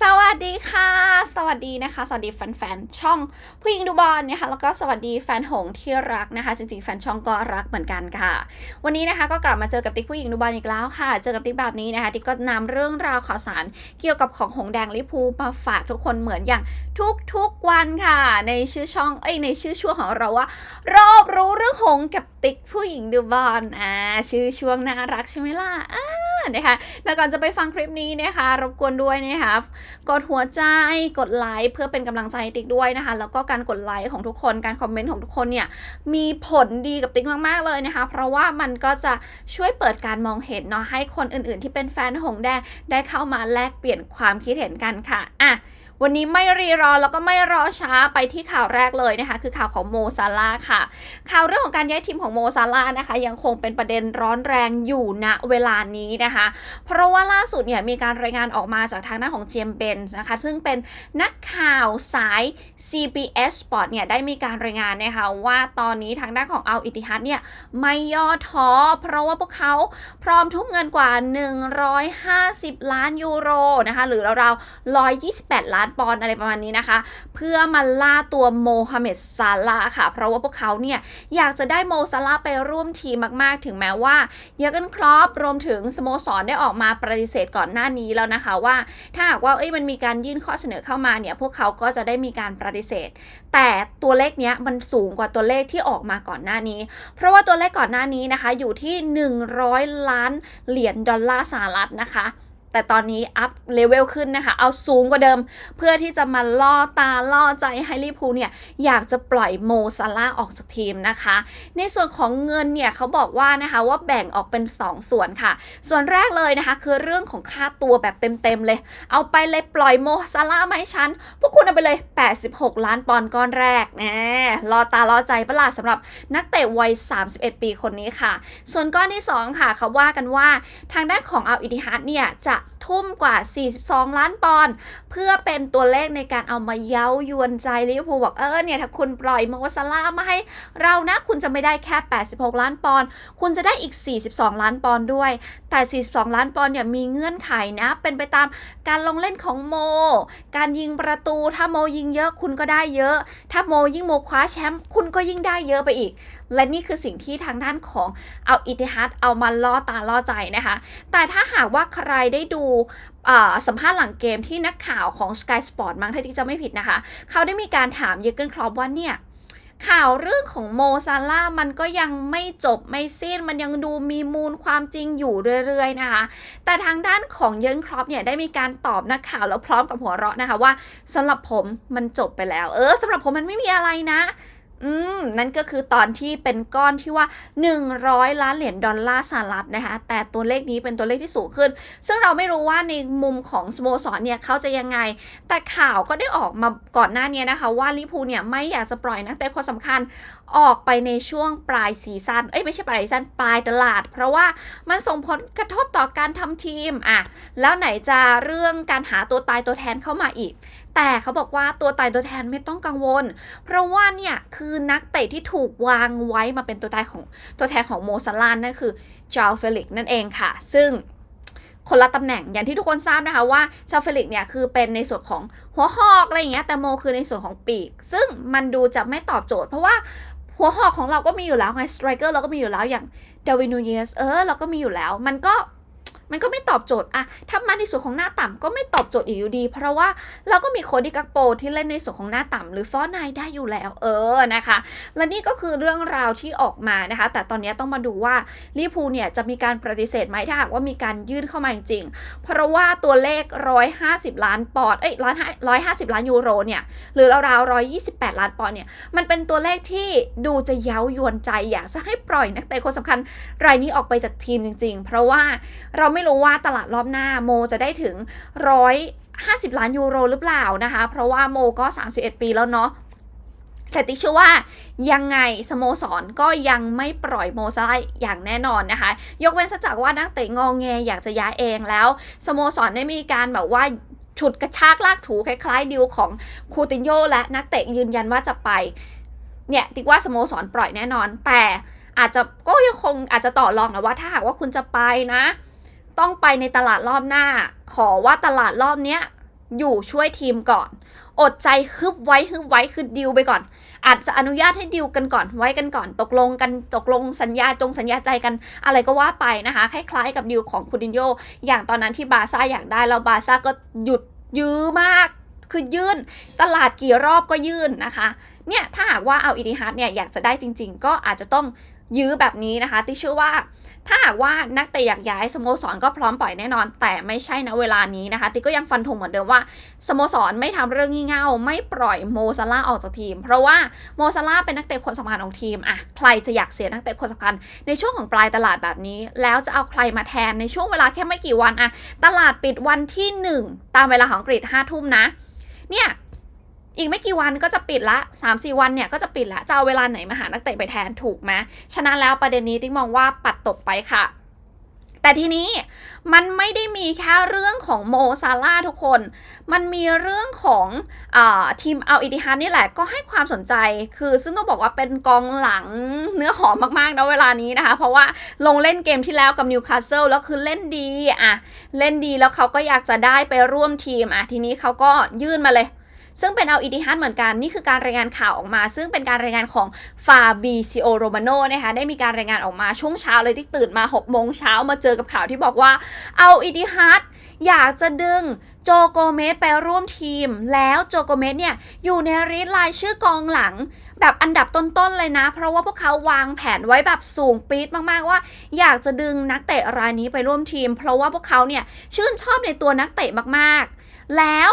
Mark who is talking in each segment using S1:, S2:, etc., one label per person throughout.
S1: สวัสดีค่ะ สวัสดีนะคะ สวัสดีแฟนๆ ช่องผู้หญิงดูบอลนะคะ แล้วก็สวัสดีแฟนหงที่รักนะคะ จริงๆ แฟนช่องก็รักเหมือนกันค่ะ วันนี้นะคะก็กลับมาเจอกับติ๊กผู้หญิงดูบอลอีกแล้วค่ะ เจอกับติ๊กแบบนี้นะคะ ติ๊กก็นำเรื่องราวข่าวสารเกี่ยวกับของหงแดงลิพูมาฝากทุกคนเหมือนอย่างทุกๆวันค่ะ ในชื่อช่อง เอ้ย ในชื่อช่วงของเราว่า รอบรู้เรื่องหงกับติ๊กผู้หญิงดูบอล อ่า ชื่อช่วงน่ารักใช่ไหมล่ะอ่า นะคะแต่ก่อนจะไปฟังคลิปนี้นะคะรบกวนด้วยนะคะกดหัวใจกดไลค์เพื่อเป็นกำลังใจติ๊กด้วยนะคะ แล้วก็การกดไลค์ของทุกคนการคอมเมนต์ของทุกคนเนี่ยมีผลดีกับติ๊กมากๆเลยนะคะ เพราะว่ามันก็จะช่วยเปิดการมองเห็นเนาะให้คนอื่นๆ ที่เป็นแฟนหงแดงได้เข้ามาแลกเปลี่ยนความคิดเห็นกันค่ะอะ วันนี้ไม่รีรอแล้วก็ไม่รอช้าไปที่ข่าวแรกเลยนะคะ คือข่าวของโมซาลาค่ะ ข่าวเรื่องของการย้ายทีมของโมซาลานะคะ ยังคงเป็นประเด็นร้อนแรงอยู่ณเวลานี้นะคะ เพราะว่าล่าสุดเนี่ยมีการรายงานออกมาจากทางหน้าของเจมเบนนะคะ ซึ่งเป็นนักข่าวสาย CBS Sport เนี่ยได้มีการรายงานนะคะว่าตอนนี้ทางด้านของอัลอิติฮัดเนี่ยไม่ย่อท้อเพราะว่าพวกเขาพร้อมทุ่มเงินกว่า 150 ล้านยูโรนะคะหรือราวๆ128 ล้านปอนอะไรประมาณนี้นะคะ เพื่อมาล่าตัวโมฮัมเหม็ดซาลาค่ะ เพราะว่าพวกเขาเนี่ยอยากจะได้โมซาลาไปร่วมทีมมากๆ ถึงแม้ว่าเยอร์เกนคลอปรวมถึงสโมสรได้ออกมาปฏิเสธก่อนหน้านี้แล้วนะคะว่า ถ้าหากว่าเอ้ยมันมีการยื่นข้อเสนอเข้ามาเนี่ยพวกเขาก็จะได้มีการปฏิเสธ แต่ตัวเลขเนี้ยมันสูงกว่าตัวเลขที่ออกมาก่อนหน้านี้ เพราะว่าตัวเลขก่อนหน้านี้นะคะอยู่ที่ 100 ล้านเหรียญดอลลาร์สหรัฐนะคะ แต่ตอนนี้อัพเลเวลขึ้นนะคะ เอาสูงกว่าเดิม เพื่อที่จะมาล่อตาล่อใจให้ลิพูเนี่ย อยากจะปล่อยโมซาลาออกจากทีมนะคะ ในส่วนของเงินเนี่ยเขาบอกว่านะคะว่าแบ่งออกเป็น 2 ส่วนค่ะ ส่วนแรกเลยนะคะ คือเรื่องของค่าตัวแบบเต็มๆเลย เอาไปเลยปล่อยโมซาลาห์มาให้ฉัน พวกคุณเอาไปเลย 86 ล้านปอนด์ก้อนแรกแน่รอตารอใจประหลาดสำหรับนักเตะวัย 31 ปีคนนี้ค่ะ ส่วนก้อนที่ 2 ค่ะเขาว่ากันว่าทางด้านของอัลอิติฮัดเนี่ยจะ that ทุ่มกว่า 42 ล้านปอนด์เพื่อเป็นตัวเลขในการเอามาเย้ายวนใจลิเวอร์พูลบอกเออเนี่ยถ้าคุณปล่อยโมซาลามาให้เรานะ คุณจะไม่ได้แค่ 86 ล้านปอนด์คุณจะได้อีก 42 ล้านปอนด์ด้วย แต่ 42 ล้านปอนด์เนี่ยมีเงื่อนไขนะ เป็นไปตามการลงเล่นของโม การยิงประตูถ้าโมยิงเยอะคุณก็ได้เยอะ ถ้าโมยิ่งโมคว้าแชมป์คุณก็ยิ่งได้เยอะไปอีกและนี่คือสิ่งที่ทางด้านของเอาอิติฮัดเอามาล่อตาล่อใจนะคะ แต่ถ้าหากว่าใครได้ดูสัมภาษณ์หลังเกมที่นักข่าวของ Sky Sport มั้งถ้าที่จะไม่ผิดนะคะ เขาได้มีการถามเยเกนคลอปว่าเนี่ยข่าวเรื่องของโมซาลามันก็ยังไม่จบไม่สิ้น มันยังดูมีมูลความจริงอยู่เรื่อยๆนะคะ แต่ทางด้านของเยอร์เกนคลอปเนี่ยได้มีการตอบนักข่าวแล้วพร้อมกับหัวเราะนะคะว่าสำหรับผมมันจบไปแล้ว เออสำหรับผมมันไม่มีอะไรนะ อืม นั่นก็คือตอนที่เป็นก้อนที่ว่า 100 ล้านเหรียญดอลลาร์สหรัฐนะคะ แต่ตัวเลขนี้เป็นตัวเลขที่สูงขึ้น ซึ่งเราไม่รู้ว่าในมุมของสโมสรเนี่ยเขาจะยังไง แต่ข่าวก็ได้ออกมาก่อนหน้านี้นะคะ ว่าลิพูเนี่ยไม่อยากจะปล่อยนักเตะคนสำคัญออกไปในช่วงปลายซีซันเอ้ยไม่ใช่ปลายซีซันปลายตลาด เพราะว่ามันส่งผลกระทบต่อการทำทีมอะแล้วไหนจะเรื่องการหาตัวตายตัวแทนเข้ามาอีก แต่เขาบอกว่าตัวตายตัวแทนไม่ต้องกังวล เพราะว่าเนี่ยคือนักเตะที่ถูกวางไว้มาเป็นตัวตายของตัวแทนของโมซาลานนั่นคือจาเฟลิกนั่นเองค่ะ ซึ่งคนละตำแหน่งอย่างที่ทุกคนทราบนะคะว่าจาเฟลิกเนี่ยคือเป็นในส่วนของหัวหอกอะไรอย่างเงี้ยแต่โมคือในส่วนของปีก ซึ่งมันดูจะไม่ตอบโจทย์ เพราะว่าหัวหอกของเราก็มีอยู่แล้วไงสไตรเกอร์เราก็มีอยู่แล้วอย่างเดวินนูเยสเออเราก็มีอยู่แล้ว มันก็ มันก็ไม่ตอบโจทย์อะถ้ามาในส่วนของหน้าต่ำก็ไม่ตอบโจทย์อีกอยู่ดี เพราะว่าเราก็มีโคดี้กักโปที่เล่นในส่วนของหน้าต่ำหรือฟอนไนได้อยู่แล้ว เออนะคะ และนี่ก็คือเรื่องราวที่ออกมานะคะ แต่ตอนนี้ต้องมาดูว่าลิพูเนี่ยจะมีการปฏิเสธไหมถ้าหากว่ามีการยื่นเข้ามาจริงเพราะว่าตัวเลข 150 ล้านปอนด์เอ้ย150ล้านยูโรเนี่ยหรือราวๆ128ล้านปอนด์เนี่ยมันเป็นตัวเลขที่ดูจะเย้ายวนใจอยากจะให้ปล่อยนักเตะคนสำคัญรายนี้ออกไปจากทีมจริง ๆ เพราะว่าเราไม่ไม่รู้ว่าตลาดรอบหน้าโมจะได้ถึง150ล้านยูโรหรือเปล่านะคะ เพราะว่าโมก็ 31 ปีแล้วเนาะแต่ติเชื่อว่ายังไงสโมสรก็ยังไม่ปล่อยโมซาอย่างแน่นอนนะคะ ยกเว้นซะจากว่านักเตะงองแงอยากจะย้ายเองแล้วสโมสรได้มีการแบบว่าฉุดกระชากลากถูคล้ายๆดิวของคูตินโยและนักเตะยืนยันว่าจะไป เนี่ยติว่าสโมสรปล่อยแน่นอน แต่อาจจะก็ยังคงอาจจะต่อรองนะว่าถ้าหากว่าคุณจะไปนะ ต้องไปในตลาดรอบหน้า ขอว่าตลาดรอบเนี้ยอยู่ช่วยทีมก่อน อดใจฮึบไว้ฮึบไว้คือดิวไปก่อน อาจจะอนุญาตให้ดิวกันก่อนไว้กันก่อน ตกลงกันตกลงสัญญาจงสัญญาใจกัน อะไรก็ว่าไปนะคะคล้ายๆกับดิวของคูดินโยอย่างตอนนั้นที่บาซ่าอยากได้แล้วบาซ่าก็หยุดยื้อมาก คือยื่น ตลาดกี่รอบก็ยื่นนะคะเนี่ยถ้าหากว่าเอาอีดิฮัทเนี่ยอยากจะได้จริง ๆ ก็อาจจะต้อง ยื้อแบบนี้นะคะที่เชื่อว่าถ้าหากว่านักเตะอยากย้ายสโมสรก็พร้อมปล่อยแน่นอน แต่ไม่ใช่นะเวลานี้นะคะติก็ยังฟันธงเหมือนเดิมว่าสโมสรไม่ทำเรื่องงี่เง่าไม่ปล่อยโมซาร่าออกจากทีม เพราะว่าโมซาร่าเป็นนักเตะคนสำคัญของทีมอะใครจะอยากเสียนักเตะคนสำคัญในช่วงของปลายตลาดแบบนี้ แล้วจะเอาใครมาแทนในช่วงเวลาแค่ไม่กี่วันอะตลาดปิดวันที่หนึ่งตามเวลาของกรีฑห้าทุ่มนะ เนี่ย อีกไม่กี่วันก็จะปิดละ 3-4 วันเนี่ยก็จะปิดละจะเอาเวลาไหนมาหานักเตะไปแทนถูกไหมฉะนั้นแล้วประเด็นนี้ติ๊กมองว่าปัดตกไปค่ะแต่ทีนี้มันไม่ได้มีแค่เรื่องของโมซาร่าทุกคน มันมีเรื่องของอทีมเอาอิติฮันนี่แหละก็ให้ความสนใจ คือซึ่งต้องบอกว่าเป็นกองหลังเนื้อหอมมากๆนะเวลานี้นะคะ เพราะว่าลงเล่นเกมที่แล้วกับนิวคาสเซิลแล้วคือเล่นดีอะเล่นดีแล้วเขาก็อยากจะได้ไปร่วมทีมอะทีนี้เขาก็ยื่นมาเลย ซึ่งเป็นเอาอีดิฮันเหมือนกันนี่คือการรายงานข่าวออกมา ซึ่งเป็นการรายงานของฟาบิซิโอโรมาโนนะคะได้มีการรายงานออกมาช่วงเช้าเลยที่ตื่นมา6โมงเช้ามาเจอกับข่าวที่บอกว่าเอาอีดิฮัตอยากจะดึงโจโกเมสไปร่วมทีม แล้วโจโกเมสเนี่ยอยู่ในริสต์รายชื่อกองหลัง แบบอันดับต้นๆเลยนะ เพราะว่าพวกเขาวางแผนไว้แบบสูงปี๊ดมากๆว่า อยากจะดึงนักเตะรายนี้ไปร่วมทีม เพราะว่าพวกเขาเนี่ยชื่นชอบในตัวนักเตะมากๆ แล้ว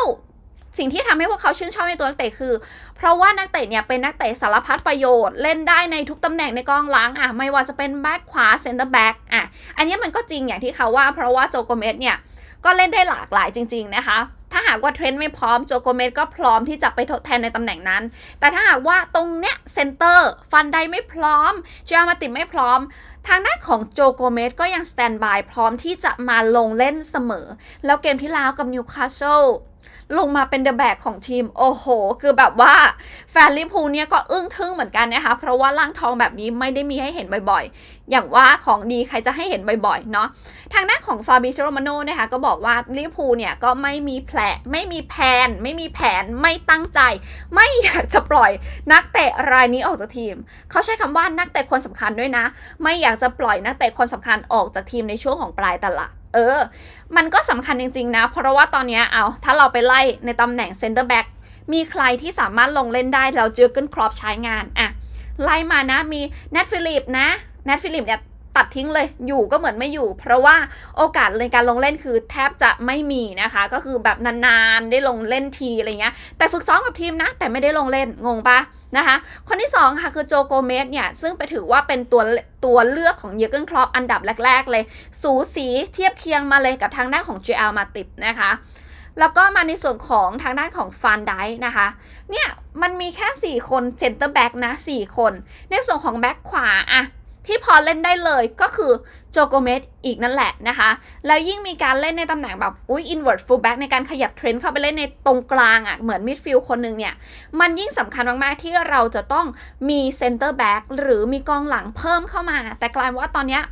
S1: สิ่งที่ทำให้พวกเขาชื่นชอบในตัวนักเตะคือ เพราะว่านักเตะเนี่ยเป็นนักเตะสารพัดประโยชน์เล่นได้ในทุกตำแหน่งในกองหลังอะไม่ว่าจะเป็นแบ็คขวาเซนเตอร์แบ็กอะอันนี้มันก็จริงอย่างที่เขาว่า เพราะว่าโจโกเมสเนี่ยก็เล่นได้หลากหลายจริง ๆ นะคะ ถ้าหากว่าเทรนด์ไม่พร้อมโจโกเมสก็พร้อมที่จะไปทดแทนในตำแหน่งนั้น แต่ถ้าหากว่าตรงเนี้ยเซนเตอร์ฟันไดไม่พร้อมเจอามาติไม่พร้อม ทางด้านของโจโกเมสก็ยังสแตนบายพร้อมที่จะมาลงเล่นเสมอ แล้วเกมที่แล้วกับนิวคาสเซิล ลงมาเป็นเดอะแบกของทีม โอ้โห คือแบบว่าแฟนลิเวอร์พูลเนี่ยก็อึ้งทึ่งเหมือนกันนะคะ เพราะว่าล่างทองแบบนี้ไม่ได้มีให้เห็นบ่อยๆ อย่างว่าของดีใครจะให้เห็นบ่อยๆ เนาะทางด้านของฟาบิเชโรมาโนนะคะก็บอกว่าลิเวอร์พูลเนี่ยก็ไม่มีแผลไม่มีแผน ไม่มีแผนไม่ตั้งใจ ไม่อยากจะปล่อยนักเตะรายนี้ออกจากทีม เขาใช้คำว่านักเตะคนสำคัญด้วยนะ ไม่อยากจะปล่อยนักเตะคนสำคัญออกจากทีมในช่วงของปลายตลาด เออ มันก็สำคัญจริง ๆ นะ เพราะว่าตอนนี้เอาถ้าเราไปไล่ในตำแหน่งเซนเตอร์แบ็กมีใครที่สามารถลงเล่นได้แล้วเจอเกินครอปใช้งานอะไล่มานะมีแนทฟิลิปนะแนทฟิลิปเนี่ย ตัดทิ้งเลยอยู่ก็เหมือนไม่อยู่ เพราะว่าโอกาสในการลงเล่นคือแทบจะไม่มีนะคะ ก็คือแบบนานๆได้ลงเล่นทีอะไรเงี้ยแต่ฝึกซ้อมกับทีมนะ แต่ไม่ได้ลงเล่นงงปะนะคะ คนที่ 2 ค่ะคือโจโกเมสเนี่ย ซึ่งไปถือว่าเป็นตัวตัวเลือกของเยอร์เกนคลอปอันดับแรก ๆ เลย สูสีเทียบเคียงมาเลยกับทางด้านของ JL มาติบนะคะแล้วก็มาในส่วนของทางด้านของฟานไดนะคะ เนี่ย มันมีแค่ 4 คนเซนเตอร์แบ็กนะ 4 คน ในส่วนของแบ็กขวาอะ ที่พอเล่นได้เลยก็คือโจโกเมสอีกนั่นแหละนะคะ แล้วยิ่งมีการเล่นในตำแหน่งแบบอุ้ยอินเวอร์ตฟูลแบ็กในการขยับเทรนด์เข้าไปเล่นในตรงกลางอะ่ะเหมือนมิดฟิลด์คนหนึ่งเนี่ย มันยิ่งสำคัญมาก ๆ ที่เราจะต้องมีเซนเตอร์แบ็กหรือมีกองหลังเพิ่มเข้ามา แต่กลายว่าตอนเนี้ย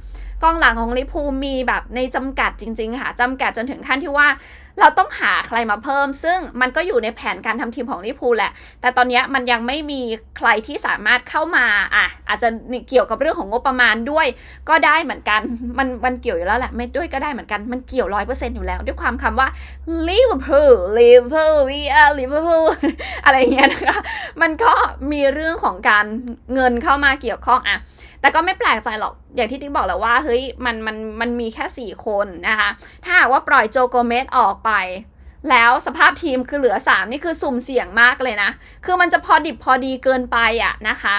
S1: กองหลังของลิเวอร์พูลมีแบบในจำกัดจริง ๆ ค่ะจำกัดจนถึงขั้นที่ว่าเราต้องหาใครมาเพิ่ม ซึ่งมันก็อยู่ในแผนการทำทีมของลิเวอร์พูลแหละ แต่ตอนนี้มันยังไม่มีใครที่สามารถเข้ามาอะอาจจะเกี่ยวกับเรื่องของงบประมาณด้วย ก็ได้เหมือนกัน มันมันเกี่ยวอยู่แล้วแหละ ไม่ด้วยก็ได้เหมือนกัน มันเกี่ยวร้อยเปอร์เซ็นต์อยู่แล้ว ด้วยความคำว่า Liverpool Liverpool we are Liverpool อะไรอย่างเงี้ยนะคะ มันก็มีเรื่องของการเงินเข้ามาเกี่ยวข้องอะ แต่ก็ไม่แปลกใจหรอก อย่างที่ติ๊กบอกแล้วว่า เฮ้ย มัน มัน มันมีแค่ 4 คนนะคะ ถ้าหากว่าปล่อยโจโกเมสออกไป แล้วสภาพทีมคือเหลือ 3 นี่คือสุ่มเสี่ยงมากเลยนะ คือมันจะพอดิบพอดีเกินไปอะนะคะ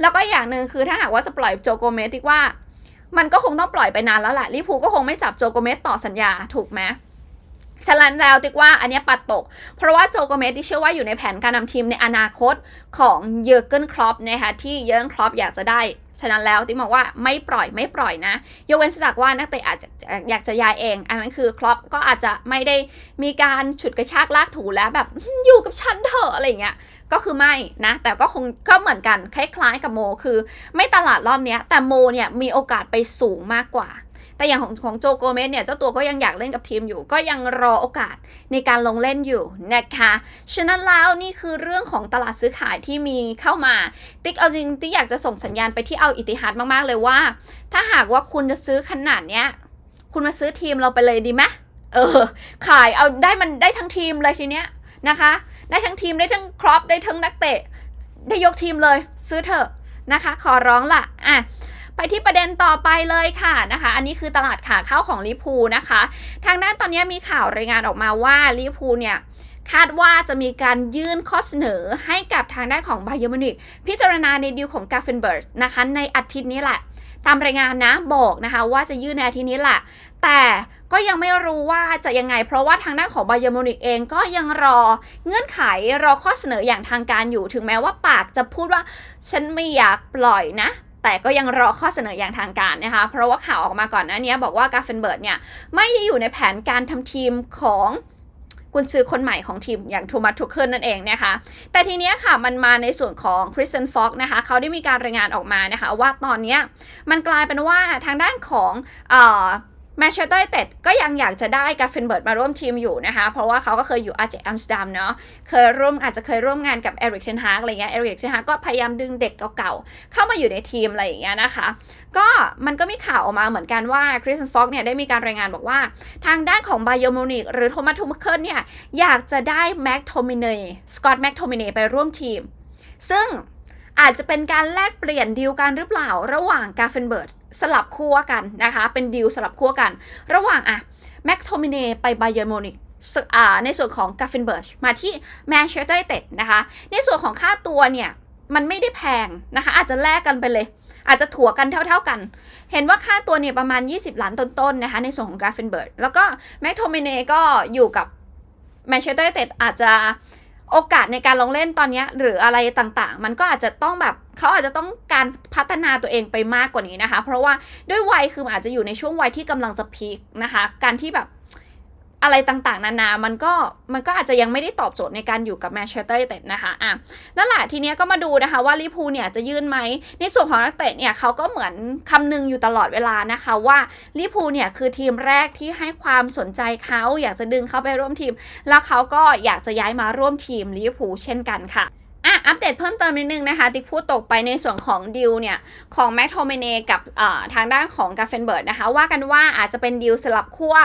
S1: แล้วก็อย่างหนึ่งคือถ้าหากว่าจะปล่อยโจโกเมสติ๊กว่า มันก็คงต้องปล่อยไปนานแล้วแหละลิพูก็คงไม่จับโจโกเมสต่อสัญญา ถูกไหมฉะนั้นแล้วติ๊กว่าอันนี้ปัดตก เพราะว่าโจโกเมสที่เชื่อว่าอยู่ในแผนการนำทีมในอนาคตของเยอร์เกนครอปนะคะที่เยอร์เกนครอปอยากจะได้ ฉะนั้นแล้วติ๊กบอกว่าไม่ปล่อยไม่ปล่อยนะ ยกเว้นจากว่านักเตะอาจจะอยากจะย้ายเอง อันนั้นคือครอปก็อาจจะไม่ได้มีการฉุดกระชากลากถูแล้วแบบอยู่กับฉันเถอะอะไรเงี้ยก็คือไม่นะ แต่ก็คงก็เหมือนกันคล้ายๆกับโม คือ ไม่ตลาดรอบนี้แต่โมเนี่ยมีโอกาสไปสูงมากกว่า แต่อย่างของของโจโกเมสเนี่ยเจ้าตัวก็ยังอยากเล่นกับทีมอยู่ ก็ยังรอโอกาสในการลงเล่นอยู่นะคะฉะนั้นแล้วนี่คือเรื่องของตลาดซื้อขายที่มีเข้ามา ติ๊กเอาจริงติ๊กอยากจะส่งสัญญาณไปที่เอาอิติฮัดมากๆเลยว่า ถ้าหากว่าคุณจะซื้อขนาดเนี้ยคุณมาซื้อทีมเราไปเลยดีไหมเออ ขายเอาได้มันได้ทั้งทีมเลยทีเนี้ยนะคะ ได้ทั้งทีมได้ทั้งครอปได้ทั้งนักเตะ ได้ยกทีมเลย ซื้อเถอะนะคะ ขอร้องล่ะอะ ไปที่ประเด็นต่อไปเลยค่ะนะคะ อันนี้คือตลาดขาเข้าของลิพูนะคะ ทางด้านตอนนี้มีข่าวรายงานออกมาว่าลิพูเนี่ยคาดว่าจะมีการยื่นข้อเสนอให้กับทางด้านของไบเยอร์มินิกพิจารณาในดีลของกาเฟนเบิร์กนะคะในอาทิตย์นี้แหละ ตามรายงานนะบอกนะคะว่าจะยื่นในอาทิตย์นี้แหละ แต่ก็ยังไม่รู้ว่าจะยังไง เพราะว่าทางด้านของไบเยอร์มินิกเองก็ยังรอเงื่อนไขรอข้อเสนออย่างทางการอยู่ ถึงแม้ว่าปากจะพูดว่าฉันไม่อยากปล่อยนะ แต่ก็ยังรอข้อเสนออย่างทางการนะคะ เพราะว่าข่าวออกมาก่อนหน้านี้บอกว่ากาเฟนเบิร์ดเนี่ย ไม่ได้อยู่ในแผนการทำทีมของกุนซือคนใหม่ของทีมอย่างโทมัสทุกเคิลนั่นเองนะคะ แต่ทีเนี้ยค่ะมันมาในส่วนของคริสเตนฟ็อกนะคะเขาได้มีการรายงานออกมานะคะ ว่าตอนเนี้ยมันกลายเป็นว่าทางด้านของเอ่อ แมนเชสเตอร์เต็ดก็ยังอยากจะได้กาเฟนเบิร์ดมาร่วมทีมอยู่นะคะ เพราะว่าเขาก็เคยอยู่อาเจอัมสเตอร์ดัมเนาะเคยร่วมอาจจะเคยร่วมงานกับเอริกเทนฮากอะไรเงี้ยเอริกเทนฮากก็พยายามดึงเด็กเก่าๆ เข้ามาอยู่ในทีมอะไรอย่างเงี้ยนะคะ ก็มันก็มีข่าวออกมาเหมือนกันว่าคริสตันฟ็อกเนี่ยได้มีการรายงานบอกว่า ทางด้านของไบโอมูนิกหรือโทมัสทูมเคิลเนี่ยอยากจะได้แม็กโทมิเนสกอตแม็กโทมิเนไปร่วมทีม ซึ่งอาจจะเป็นการแลกเปลี่ยนดีลกันหรือเปล่าระหว่างกาเฟนเบิร์ด สลับคั่วกันนะคะ เป็นดีลสลับคั่วกัน ระหว่างอะแม็กโทมิเนไปไบเยอร์มูนิกในส่วนของกาเฟนเบิร์ดมาที่แมนเชสเตอร์เต็ดนะคะ ในส่วนของค่าตัวเนี่ยมันไม่ได้แพงนะคะ อาจจะแลกกันไปเลย อาจจะถัวกันเท่าๆกัน เห็นว่าค่าตัวเนี่ยประมาณ 20 ล้านต้นๆนะคะ ในส่วนของกาฟเฟนเบิร์ดแล้วก็แม็กโทมิเนก็อยู่กับแมนเชสเตอร์เต็ดอาจจะ โอกาสในการลงเล่นตอนนี้หรืออะไรต่างๆ มันก็อาจจะต้องแบบเขาอาจจะต้องการพัฒนาตัวเองไปมากกว่านี้นะคะ เพราะว่าด้วยวัยคืออาจจะอยู่ในช่วงวัยที่กำลังจะพีคนะคะ การที่แบบ อะไรต่างๆ นานา มันก็มันก็อาจจะยังไม่ได้ตอบโจทย์ในการอยู่กับแมนเชสเตอร์เต็ดนะคะอะนั่นแหละทีเนี้ยก็มาดูนะคะว่าลิพูเนี่ยจะยื่นไหม ในส่วนของนักเตะเนี่ยเขาก็เหมือนคำนึงอยู่ตลอดเวลานะคะว่าลิพูเนี่ยคือทีมแรกที่ให้ความสนใจเขาอยากจะดึงเขาไปร่วมทีม แล้วเขาก็อยากจะย้ายมาร่วมทีมลิพูเช่นกันค่ะ อัปเดตเพิ่มเติมนิดนึงนะคะ ติ๊กพูดตกไปในส่วนของดิวเนี่ย ของแม็กโทเมเนกับทางด้านของกาเฟนเบิร์ดนะคะ ว่ากันว่าอาจจะเป็นดิวสลับขั้ว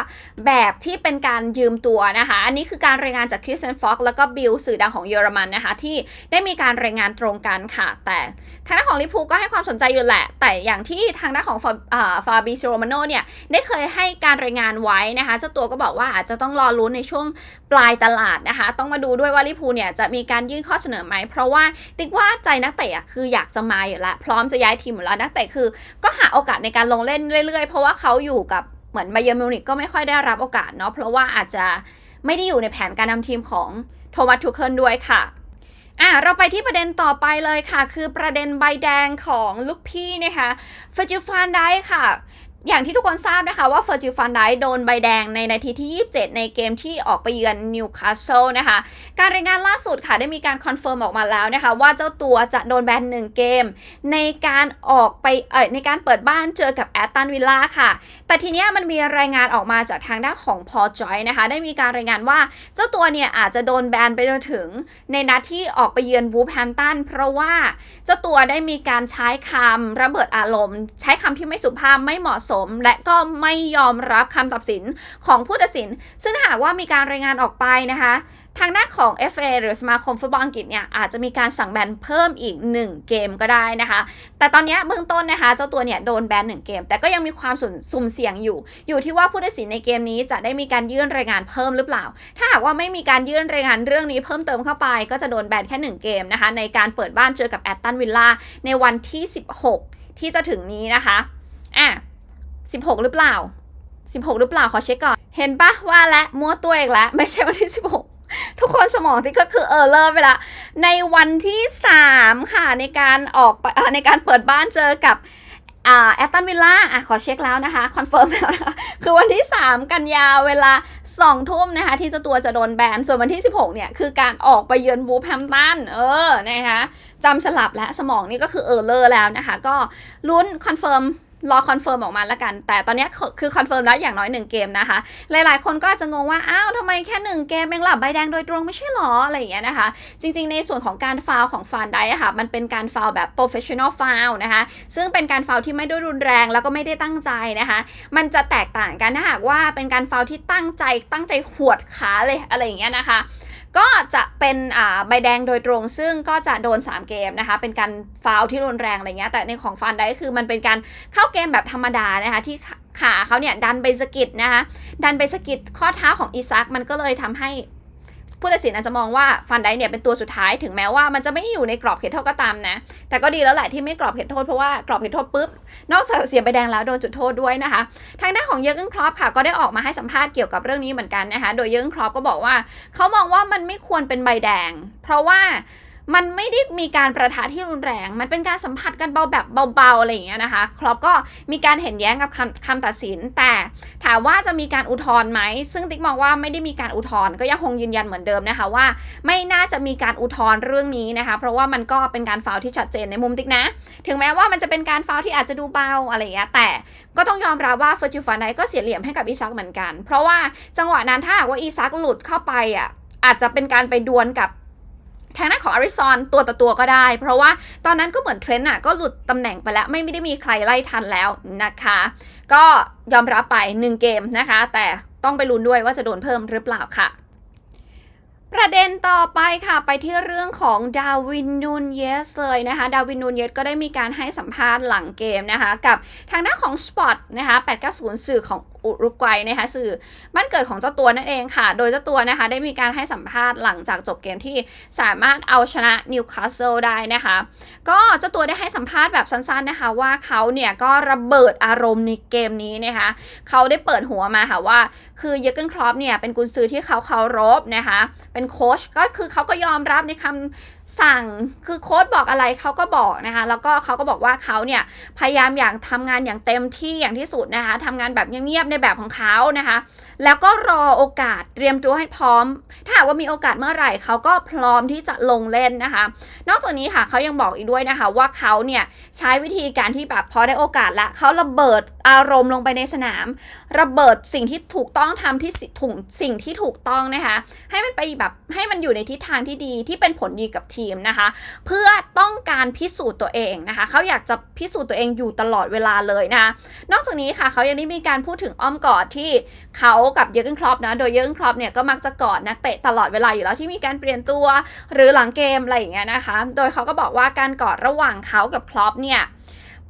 S1: แบบที่เป็นการยืมตัวนะคะ อันนี้คือการรายงานจากคริสเตนฟ็อกแล้วก็บิลสื่อดังของเยอรมันนะคะ ที่ได้มีการรายงานตรงกันค่ะ แต่ทางด้านของลิพูก็ให้ความสนใจอยู่แหละ แต่อย่างที่ทางด้านของฟาบิโรมาโนเนี่ยได้เคยให้การรายงานไว้นะคะเจ้าตัวก็บอกว่าอาจจะต้องรอรุ้นในช่วงปลายตลาดนะคะ ต้องมาดูด้วยว่าลิพูเนี่ยจะมีการยื่นข้อเสนอไหมเพราะว่าติ๊กว่าใจนักเตะคืออยากจะมาอยู่แล้วพร้อมจะย้ายทีมอยู่แล้วนักเตะคือ ก็หาโอกาสในการลงเล่นเรื่อยๆ เพราะว่าเขาอยู่กับเหมือนไบเยอร์มิวนิกก็ไม่ค่อยได้รับโอกาสเนาะเพราะว่าอาจจะไม่ได้อยู่ในแผนการนำทีมของโทมัสทูเคิลด้วยค่ะอะเราไปที่ประเด็นต่อไปเลยค่ะ คือประเด็นใบแดงของลูกพี่นะคะเฟอร์จิฟานได้ค่ะ อย่างที่ทุกคนทราบนะคะว่าเฟอร์จิฟันไดโดนใบแดงในนาทีที่ 27 ในเกมที่ออกไปเยือนนิวคาสเซิลนะคะ การรายงานล่าสุดค่ะได้มีการคอนเฟิร์มออกมาแล้วนะคะ ว่าเจ้าตัวจะโดนแบนหนึ่งเกม ในการออกไปเอ่ยในการเปิดบ้านเจอกับแอตตันวิลล่าค่ะ แต่ทีเนี้ยมันมีรายงานออกมาจากทางด้านของพอจอยนะคะ ได้มีการรายงานว่าเจ้าตัวเนี่ยอาจจะโดนแบนไปจนถึง ในนัดที่ออกไปเยือนวูฟแฮมตันเพราะว่าเจ้าตัวได้มีการใช้คำระเบิดอารมณ์ ใช้คำที่ไม่สุภาพไม่เหมาะสมและก็ไม่ยอมรับคำตัดสินของผู้ตัดสิน ซึ่งหากว่ามีการรายงานออกไปนะคะทางด้าของ FA หรือสมาคมฟุตบอลอังกฤษเนี่ยอาจจะมีการสั่งแบนเพิ่มอีก 1 เกมก็ได้นะคะ แต่ตอนนี้เบื้องต้นนะคะ เจ้าตัวเนี่ยโดนแบน1เกม แต่ก็ยังมีความสุ่มเสี่ยงอยู่ อยู่ที่ว่าผู้ตัดสินในเกมนี้จะได้มีการยื่นรายงานเพิ่มหรือเปล่า ถ้าหากว่าไม่มีการยื่นรายงานเรื่องนี้เพิ่มเติมเข้าไป ก็จะโดนแบนแค่ 1 เกมนะคะในการเปิดบ้านเจอกับแอตตันวิลล่าในวันที่ 16 ที่จะถึงนี้นะคะอะ 16 หรือเปล่า 16 หรือเปล่าขอเช็คก่อน เห็นปะว่าและมั่วตัวเองแล้ว ไม่ใช่วันที่ 16 ทุกคนสมองที่ก็คือเออเลอร์ไปละ ในวันที่ 3 ค่ะในการออกในการเปิดบ้านเจอกับแอตตันวิลล่าอะขอเช็คแล้วนะคะคอนเฟิร์มแล้วนะคะคือวันที่ 3 กันยาเวลา 2 ทุ่มนะคะ ที่เจ้าตัวจะโดนแบน ส่วนวันที่ 16 เนี่ย คือการออกไปเยือนวูแฮมตันเออนะคะจำสลับและสมองนี่ก็คือเออเลอร์แล้วนะคะ ก็ลุ้นคอนเฟิร์ม รอคอนเฟิร์มออกมาล้วกัน แต่ตอนนี้คือคอนเฟิร์มแล้วอย่างน้อยหนึ่งเกมนะคะ หลายๆ คนก็อาจจะงงว่า อ้าวทำไมแค่หนึ่งเกมเองล่ะใบแดงโดยตรงไม่ใช่หรอ อะไรอย่างเงี้ยนะคะ จริงๆ ในส่วนของการฟาวของฟานไดอะค่ะ มันเป็นการฟาวแบบ professional foul นะคะ ซึ่งเป็นการฟาวที่ไม่ได้รุนแรงแล้วก็ไม่ได้ตั้งใจนะคะ มันจะแตกต่างกันถ้าหากว่าเป็นการฟาวที่ตั้งใจตั้งใจหวดขาเลยอะไรอย่างเงี้ยนะคะ ก็จะเป็นอ่าใบแดงโดยตรง ซึ่งก็จะโดน 3 เกมนะคะ เป็นการฟาวที่รุนแรงอะไรเงี้ย แต่ในของฟันได้ก็คือมันเป็นการเข้าเกมแบบธรรมดานะคะที่ขาเขาเนี่ยดันไปสะกิดนะคะ ดันไปสะกิดข้อเท้าของอีซักมันก็เลยทำให้ ผู้ตัดสินอาจจะมองว่าฟันไดเนี่ยเป็นตัวสุดท้ายถึงแม้ว่ามันจะไม่อยู่ในกรอบเขตโทษก็ตามนะ แต่ก็ดีแล้วแหละที่ไม่กรอบเขตโทษเพราะว่ากรอบเขตโทษปุ๊บ นอกจากเสียใบแดงแล้วโดนจุดโทษด้วยนะคะ ทางด้านของเยอร์เกนครอปค่ะก็ได้ออกมาให้สัมภาษณ์เกี่ยวกับเรื่องนี้เหมือนกันนะคะ โดยเยอร์เกนครอปก็บอกว่าเขามองว่ามันไม่ควรเป็นใบแดง เพราะว่า มันไม่ได้มีการประทะที่รุนแรง มันเป็นการสัมผัสกันเบาแบบเบาๆอะไรอย่างเงี้ยนะคะ ครอปก็มีการเห็นแย้งกับคำคำตัดสิน แต่ถามว่าจะมีการอุทธรณ์ไหม ซึ่งติ๊กมองว่าไม่ได้มีการอุทธรณ์ก็ยังคงยืนยันเหมือนเดิมนะคะว่า ไม่น่าจะมีการอุทธรณ์เรื่องนี้นะคะ เพราะว่ามันก็เป็นการฟาวที่ชัดเจนในมุมติ๊กนะ ถึงแม้ว่ามันจะเป็นการฟาวที่อาจจะดูเบาอะไรอย่างเงี้ย แต่ก็ต้องยอมรับว่าเฟอร์จิฟันไดก็เสียเหลี่ยมให้กับอีซักเหมือนกัน เพราะว่าจังหวะนั้นถ้าหากว่าอีซักหลุดเข้าไปอะอาจจะเป็นการไปดวลกับ ทางด้านของอาริซอนตัวต่อตัวก็ได้ เพราะว่าตอนนั้นก็เหมือนเทรนต์อะก็หลุดตำแหน่งไปแล้ว ไม่ได้มีใครไล่ทันแล้วนะคะ ก็ยอมรับไป 1 เกมนะคะ แต่ต้องไปลุ้นด้วยว่าจะโดนเพิ่มหรือเปล่าค่ะ ประเด็นต่อไปค่ะไปที่เรื่องของดาวินนูนเยสเลยนะคะ ดาวินนูนเยสก็ได้มีการให้สัมภาษณ์หลังเกมนะคะ กับทางด้านของสปอตนะคะ890 สื่อของ อุรุกวัยนะคะสื่อบ้านเกิดของเจ้าตัวนั่นเองค่ะ โดยเจ้าตัวนะคะได้มีการให้สัมภาษณ์หลังจากจบเกมที่สามารถเอาชนะนิวคาสเซิลได้นะคะ ก็เจ้าตัวได้ให้สัมภาษณ์แบบสั้นๆนะคะว่าเขาเนี่ยก็ระเบิดอารมณ์ในเกมนี้นะคะเขาได้เปิดหัวมาค่ะว่า คือเยอร์เกนครอปเนี่ยเป็นกุนซือที่เขาเคารพนะคะเป็นโค้ชก็คือเขาก็ยอมรับในคำสั่งคือโค้ดบอกอะไรเขาก็บอกนะคะ แล้วก็เขาก็บอกว่าเขาเนี่ยพยายามอย่างทำงานอย่างเต็มที่อย่างที่สุดนะคะทำงานแบบเงียบๆในแบบของเขานะคะ แล้วก็รอโอกาสเตรียมตัวให้พร้อม ถ้าหากว่ามีโอกาสเมื่อไหร่เขาก็พร้อมที่จะลงเล่นนะคะ นอกจากนี้ค่ะเขายังบอกอีกด้วยนะคะ ว่าเขาเนี่ยใช้วิธีการที่แบบพอได้โอกาสแล้วเขาระเบิดอารมณ์ลงไปในสนาม ระเบิดสิ่งที่ถูกต้องทำที่ถุงสิ่งที่ถูกต้องนะคะ ให้มันไปแบบให้มันอยู่ในทิศทางที่ดีที่เป็นผลดีกับทีมนะคะ เพื่อต้องการพิสูจน์ตัวเองนะคะเขาอยากจะพิสูจน์ตัวเองอยู่ตลอดเวลาเลยนะคะนอกจากนี้ค่ะเขายังได้มีการพูดถึงอ้อมกอดที่เขากับเยอร์เกนครอปนะ โดยเยอร์เกนครอปเนี่ยก็มักจะกอดนักเตะตลอดเวลาอยู่แล้วที่มีการเปลี่ยนตัวหรือหลังเกมอะไรอย่างเงี้ยนะคะ โดยเขาก็บอกว่าการกอดระหว่างเขากับครอปเนี่ย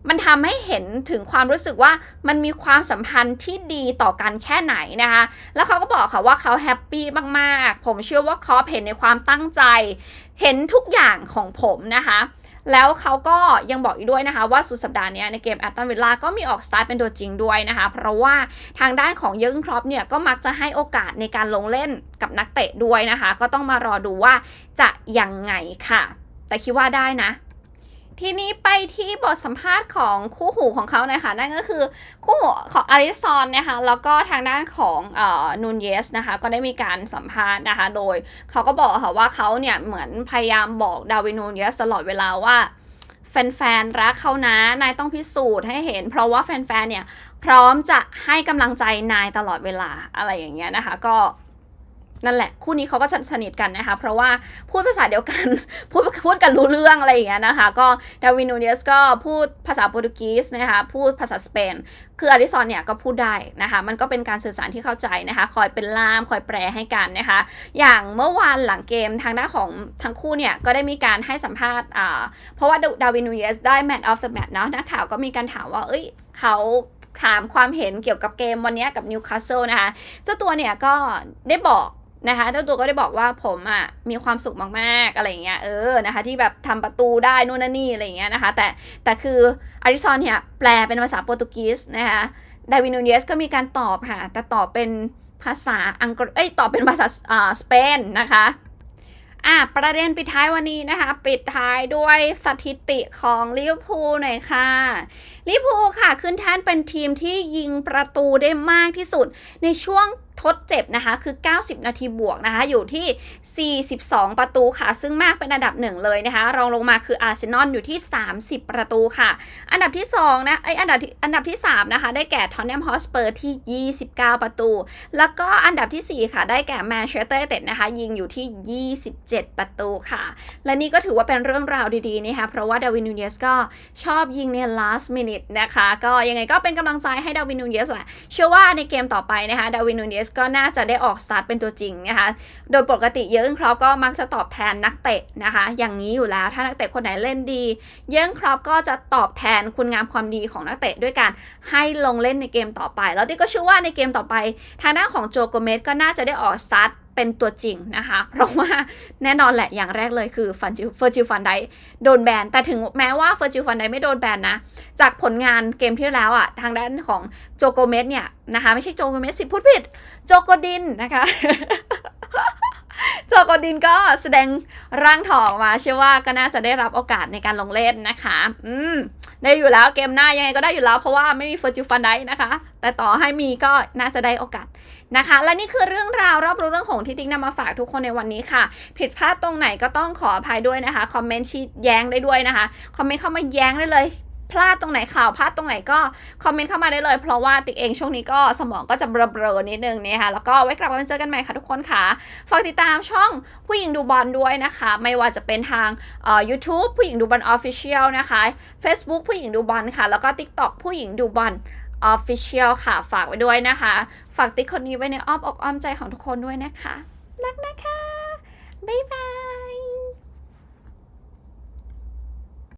S1: มันทำให้เห็นถึงความรู้สึกว่ามันมีความสัมพันธ์ที่ดีต่อกันแค่ไหนนะคะ แล้วเขาก็บอกค่ะว่าเขาแฮปปี้มาก ๆ ผมเชื่อว่าครอปเห็นในความตั้งใจ เห็นทุกอย่างของผมนะคะ แล้วเขาก็ยังบอกอีกด้วยนะคะว่าสุดสัปดาห์นี้ในเกมแอตตันวิลล่าก็มีออกสตาร์ทเป็นตัวจริงด้วยนะคะ เพราะว่าทางด้านของเยิร์กนครอปเนี่ยก็มักจะให้โอกาสในการลงเล่นกับนักเตะด้วยนะคะ ก็ต้องมารอดูว่าจะยังไงค่ะ แต่คิดว่าได้นะ ทีนี้ไปที่บทสัมภาษณ์ของคู่หูของเขาหน่ยค่ะนั่นก็คือคู่หูของอาริซอนนะคะแล้วก็ทางด้านของเอ่อนูนเยสนะคะ ก็ได้มีการสัมภาษณ์นะคะ โดยเขาก็บอกค่ะว่าเขาเนี่ยเหมือนพยายามบอกดาวินนูนเยสตลอดเวลาว่าแฟนๆ รักเขานะ นายต้องพิสูจน์ให้เห็น เพราะว่าแฟนๆ เนี่ย พร้อมจะให้กำลังใจนายตลอดเวลาอะไรอย่างเงี้ยนะคะ ก็ นั่นแหละ คู่นี้เขาก็สนิทกันนะคะ เพราะว่าพูดภาษาเดียวกัน พูดพูดกันรู้เรื่องอะไรอย่างเงี้ยนะคะ ก็ดาวินนูเนสก็พูดภาษาโปรตุเกสนะคะ พูดภาษาสเปน คืออาริซอนเนี่ยก็พูดได้นะคะ มันก็เป็นการสื่อสารที่เข้าใจนะคะ คอยเป็นล่าม คอยแปลให้กันนะคะ อย่างเมื่อวานหลังเกมทางด้านของทั้งคู่เนี่ยก็ได้มีการให้สัมภาษณ์อ่าเพราะว่าดาวินนูเยสได้ Match of the Match เนาะนักข่าวก็มีการถามว่าเอ้ยเขาถามความเห็นเกี่ยวกับเกมวันนี้กับนิวคาสเซิลนะคะ เจ้าตัวเนี่ยก็ได้บอก นะคะเจ้าตัวก็ได้บอกว่าผมอะมีความสุขมากๆอะไรอย่างเงี้ยเออนะคะ ที่แบบทำประตูได้นู่นนั่นนี่อะไรอย่างเงี้ยนะคะ แต่แต่คืออาริซอนเนี่ยแปลเป็นภาษาโปรตุเกสนะคะดาวินนูเยสก็มีการตอบค่ะ แต่ตอบเป็นภาษาอังกฤษเอ้ยตอบเป็นภาษาอ่าสเปนนะคะอะประเด็นปิดท้ายวันนี้นะคะ ปิดท้ายด้วยสถิติของลิเวอร์พูลหน่อยค่ะลิเวอร์พูลค่ะ ขึ้นแท่นเป็นทีมที่ยิงประตูได้มากที่สุดในช่วงทดเจ็บนะคะคือ 90 นาทีบวกนะคะ อยู่ที่ 42 ประตูค่ะ ซึ่งมากเป็นอันดับหนึ่งเลยนะคะ รองลงมาคืออาร์เซนอลอยู่ที่ 30 ประตูค่ะ อันดับที่2นะไออันดับอันดับที่ 3 นะคะ ได้แก่ทอนแนมฮอสเปอร์ที่ 29 ประตู แล้วก็อันดับทีสี่4 ค่ะ ได้แก่แมนเชสเตอร์เต็ดนะคะ ยิงอยู่ที่ 27 ประตูค่ะ และนี่ก็ถือว่าเป็นเรื่องราวดีๆนะคะเพราะว่าดาวินนูเยสก็ชอบยิงใน last minute นะคะ ก็ยังไงก็เป็นกำลังใจให้ดาวินนูเยสแหละเชื่อว่าในเกมต่อไปนะคะดาวินนูเนสก็น่าจะได้ออกสตาร์ทเป็นตัวจริงนะคะ โดยปกติเยอร์เกนครอปก็มักจะตอบแทนนักเตะนะคะ อย่างนี้อยู่แล้วถ้านักเตะคนไหนเล่นดี เยอร์เกนครอปก็จะตอบแทนคุณงามความดีของนักเตะด้วยการให้ลงเล่นในเกมต่อไป แล้วที่ก็เชื่อว่าในเกมต่อไป ทางด้านของโจโกเมสก็น่าจะได้ออกสตาร์ทเป็นตัวจริงนะคะ เพราะว่าแน่นอนแหละอย่างแรกเลยคือฟันจิเฟอร์จิลฟันไดโดนแบน แต่ถึงแม้ว่าเฟอร์จิลฟันไดไม่โดนแบนนะ จากผลงานเกมที่แล้วอะทางด้านของโจโกเมสเนี่ยนะคะ ไม่ใช่โจโกเมสสิพูดผิด โจโกดินนะคะโจโกดินก็แสดงร่างทองมาเชื่อว่าก็น่าจะได้รับโอกาสในการลงเล่นนะคะ อืม ได้อยู่แล้วเกมหน้ายังไงก็ได้อยู่แล้วเพราะว่าไม่มีเฟอร์จิฟันไดนะคะ แต่ต่อให้มีก็น่าจะได้โอกาสนะคะ และนี่คือเรื่องราวรอบรู้เรื่องของที่ติ๊กนำมาฝากทุกคนในวันนี้ค่ะ ผิดพลาดตรงไหนก็ต้องขออภัยด้วยนะคะ คอมเมนต์ชี้แย้งได้ด้วยนะคะ คอมเมนต์เข้ามาแย้งได้เลย พลาดตรงไหนข่าวพลาดตรงไหนก็คอมเมนต์เข้ามาได้เลย เพราะว่าติ๊กเองช่วงนี้ก็สมองก็จะเบลอๆนิดนึงเนี่ยค่ะแล้วก็ไว้กลับมาเจอกันใหม่ค่ะทุกคนค่ะ ฝากติดตามช่องผู้หญิงดูบอลด้วยนะคะ ไม่ว่าจะเป็นทางเอ่อ YouTube ผู้หญิงดูบอล Official นะคะ Facebook ผู้หญิงดูบอลค่ะ แล้วก็ TikTok ผู้หญิงดูบอล Official ค่ะ ฝากไว้ด้วยนะคะ ฝากติ๊กคนนี้ไว้ในอ้อมอกอ้อมใจของทุกคนด้วยนะคะ รักนะคะ บ๊ายบาย